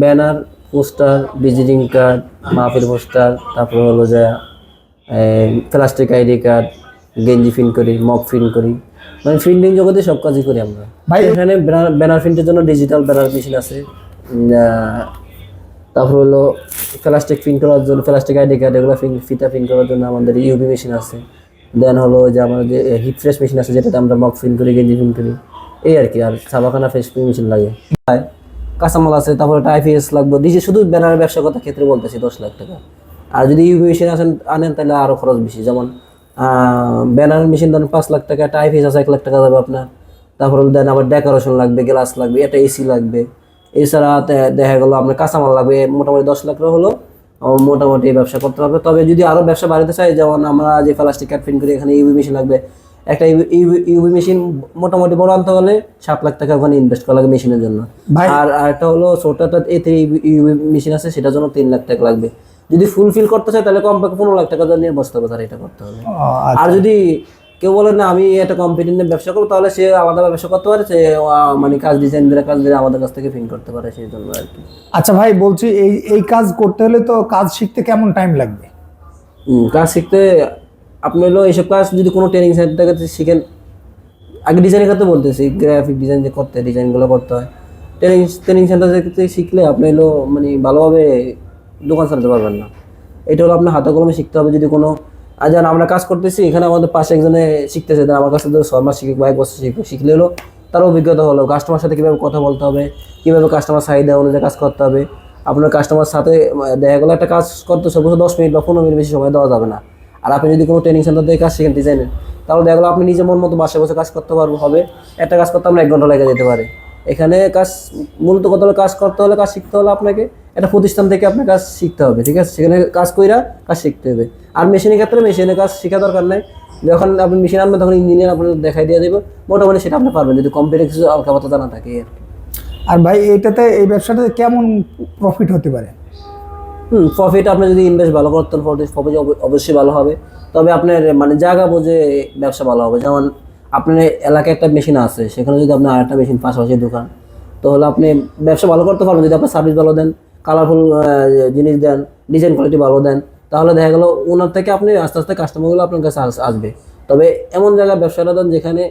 Banner poster visiting card মাহফিল poster তারপর হলো যে প্লাস্টিক আইডি কার্ড গেঞ্জি প্রিন্ট করি মক প্রিন্ট করি। মানে প্রিন্টিং জগতে সব কাজই করি আমরা। ভাই এখানে ব্যানার প্রিন্টের জন্য ডিজিটাল ব্যানার মেশিন আছে। তারপর হলো প্লাস্টিক প্রিন্ট করার জন্য প্লাস্টিক আইডি কার্ড এগুলো print- ফিতা প্রিন্ট করার জন্য আমাদের ইউবি মেশিন আছে। দেন হলো যে আমাদের যে হিট ফ্রেশ মেশিন আছে যেটাতে আমরা মক প্রিন্ট করি গেঞ্জি প্রিন্ট করি। এই আর কি, আর সাবাখানা ফ্রেশ মেশিন লাগে। কাঁচামাল আছে, তারপরে টাইপিএস লাগবে। ডিজে শুধু ব্যানার ব্যবসা কথা, ক্ষেত্রে বলতেছি দশ লাখ টাকা। আর যদি ইউবি মেশিন আসেন, আনেন, তাহলে আরও খরচ বেশি। যেমন ব্যানার মেশিন ধরেন পাঁচ লাখ টাকা টাইপিএস আছে, এক লাখ টাকা যাবে আপনার। তারপর দেন আবার ডেকোরেশন লাগবে গ্লাস লাগবে, এটা এসি লাগবে। এছাড়া দেখা গেলো আপনার কাঁচামাল লাগবে, মোটামুটি দশ লাখ টাকা হলো মোটামুটি ব্যবসা করতে হবে তবে যদি আরও ব্যবসা বাড়াতে চাই, যেমন আমরা যে প্লাস্টিক প্রিন্ট করি, এখানে ইউবি মেশিন লাগবে। একটা ইউবি মেশিন মোটামুটি বড় আনতে হলে সাত লাখ টাকা ওখানে ইনভেস্ট করা লাগবে মেশিনের জন্য। আর আরেকটা হলো ছোটটা এতে ইউবি মেশিন আছে সেটার জন্য তিন লাখ টাকা লাগবে। যদি ফুলফিল করতে চাই তাহলে কমপক্ষে পনেরো লাখ টাকা নিয়ে বসতে হবে তার এটা করতে হবে। আচ্ছা। আর যদি কেউ বলে না আমি একটা কম্পিউটার নিয়ে ব্যবসা করব তাহলে সে আলাদা ব্যবসা করতে পারে সে মানে কাজ ডিজাইন দিয়ে কাজ দিয়ে আমাদের কাছ থেকে প্রিন্ট করতে পারে সেই জন্য আর কি। আচ্ছা ভাই বলছি এই এই কাজ করতে হলে তো কাজ শিখতে কেমন টাইম লাগবে? কাজ শিখতে আপনি হলো এইসব কাজ যদি কোনো ট্রেনিং সেন্টার থেকে শিখেন, আগে ডিজাইনের করতে বলতেছি গ্রাফিক ডিজাইন যে করতে ডিজাইনগুলো করতে হয় ট্রেনিং ট্রেনিং সেন্টার থেকে শিখলে আপনি হলো মানে ভালোভাবে দোকান চালাতে পারবেন না। এটা হলো আপনার হাতে কলমে শিখতে হবে যদি কোনো যেন আমরা কাজ করতেছি, এখানে আমাদের পাশে একজনে শিখতেছে আমার কাছে ধরো ছয় মাস শিখে এক বছর শিখে শিখলে হলো তার অভিজ্ঞতা হলো কাস্টমার সাথে কীভাবে কথা বলতে হবে, কীভাবে কাস্টমার চাহিদা অনুযায়ী কাজ করতে হবে, আপনার কাস্টমার সাথে, দেখা গেলো একটা কাজ করতে সর্বোচ্চ দশ মিনিট বা পনেরো মিনিট বেশি সময় দেওয়া যাবে না। আর আপনি যদি কোনো ট্রেনিং সেন্টার থেকে কাজ শিখেন ডিজাইনের তাহলে দেখা আপনি নিজের মন মতো বাসায় বসে কাজ করতে পারব হবে। একটা কাজ করতে আমরা এক ঘণ্টা লেগে যেতে পারে। এখানে কাজ, মূলত কত হলো কাজ করতে হলে কাজ শিখতে হলে আপনাকে একটা প্রতিষ্ঠান থেকে আপনার কাজ শিখতে হবে, ঠিক আছে? সেখানে কাজ কইরা কাজ শিখতে হবে। আর মেশিনের ক্ষেত্রে মেশিনের কাজ শেখা দরকার নাই। যখন আপনি মেশিন আনবেন, তখন ইঞ্জিনিয়ার আপনার দেখাই দিয়ে দেবে। মোটামুটি সেটা আপনি পারবেন, যদি কম্পিউটার কিছু আলকা পাতা জানা থাকে আর ভাই, এইটাতে এই ব্যবসাটাতে কেমন প্রফিট হতে পারে? হুম প্রফিট আপনি যদি ইনভেস্ট ভালো করতেন প্রফিট অবশ্যই ভালো হবে। তবে আপনার মানে জায়গা বুঝে ব্যবসা ভালো হবে। যেমন আপনার এলাকায় একটা মেশিন আছে, সেখানে যদি আপনি আরেকটা মেশিন পাশাপাশি দোকান, তাহলে আপনি ব্যবসা ভালো করতে পারবেন। যদি আপনার সার্ভিস ভালো দেন কালারফুল জিনিস দেন ডিজাইন কোয়ালিটি ভালো দেন, তাহলে দেখা গেলো ওনার থেকে আপনি আস্তে আস্তে কাস্টমারগুলো আপনার কাছে আস- আসবে। তবে এমন জায়গায় ব্যবসাটা দেন যেখানে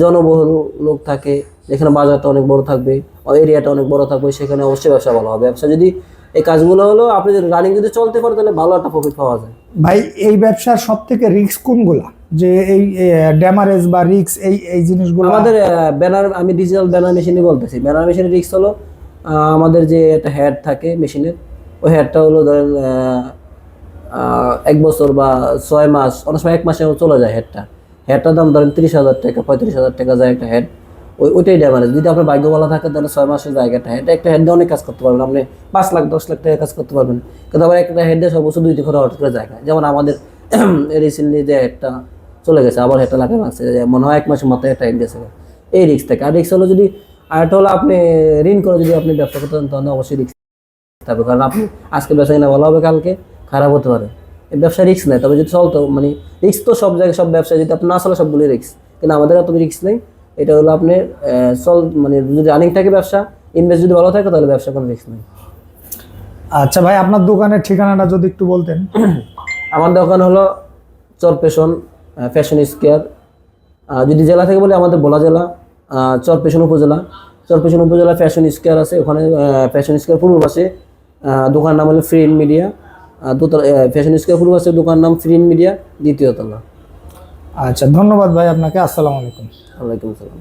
জনবহুল লোক থাকে, যেখানে বাজারটা অনেক বড় থাকবে এরিয়াটা অনেক বড় থাকবে, সেখানে অবশ্যই ব্যবসা ভালো হবে। ব্যবসা যদি এই কাজগুলো হলো আপনি যদি রানিং যদি চলতে পারে তাহলে ভালো একটা প্রফিট পাওয়া যায়। ভাই এই ব্যবসার সব থেকে রিক্স কোনগুলা? যে এই ড্যামারেজ বা রিক্স এই এই জিনিসগুলো আমাদের ব্যানার আমি ডিজিটাল ব্যানার মেশিনই বলতেছি। ব্যানার মেশিনের রিক্স হলো আমাদের যে একটা হেড থাকে মেশিনের ওই হেডটা হলো ধরেন এক বছর বা ছয় মাস অনেক সময় এক মাসে চলে যায় হেডটা হেডটার দাম ধরেন তিরিশ হাজার টাকা পঁয়ত্রিশ হাজার টাকা যায় একটা হেড ওই ওইটাই ড্যামারেজ যদি আপনার ভাগ্য ভালো থাকে, তাহলে ছয় মাসের জায়গাটা। হেড একটা হেড অনেক কাজ করতে পারবেন। আপনি পাঁচ লাখ, দশ লাখ টাকা কাজ করতে পারবেন। কিন্তু আবার একটা হেড সর্বোচ্চ দুই থেকে হঠাৎ করে জায়গা। যেমন আমাদের রিসেন্টলি যে হেডটা চলে গেছে, আবার হেডটা লাগানো আছে। যে মনে হয় এক মাসের মাথায় একটা হেড গেছে এই রিক্স থাকে। আর রিক্স হলো যদি আরেকটা হলো আপনি ঋণ করে যদি আপনি ব্যবসা করতে তাহলে অবশ্যই রিক্স থাকবে। কারণ আপনি আজকে ব্যবসা কিনা ভালো হবে, কালকে খারাপ হতে পারে। ব্যবসা রিক্স নেই। তবে যদি চলতো মানে রিক্স তো সব জায়গায় সব ব্যবসায়। যদি আপনি না চলে, সবগুলোই রিক্স কিন্তু আমাদের এত রিক্স নেই। এটা হলো আপনি চল মানে যদি রানিং থাকে ব্যবসা ইনভেস্ট যদি ভালো থাকে তাহলে ব্যবসা কোনো রিক্স নেই। আচ্ছা ভাই আপনার দোকানের ঠিকানাটা যদি একটু বলতেন। আমার দোকান হলো চরপেশন ফ্যাশন স্কোয়ার যদি জেলা থেকে বলি আমাদের বোলা জেলা চরপেশন উপজেলা। চরপেশন উপজেলা ফ্যাশন স্কোয়ার আছে ওখানে ফ্যাশন স্কোয়ার পূর্ব পাশে। দোকান নাম হলো ফ্রি মিডিয়া দোতলা ফ্যাশন স্কোয়ার পূর্ব পাশে দোকান নাম ফ্রি মিডিয়া দ্বিতীয় তলা। আচ্ছা ধন্যবাদ ভাই আপনাকে আসসালামু আলাইকুম। ওয়ালাইকুম আসসালাম।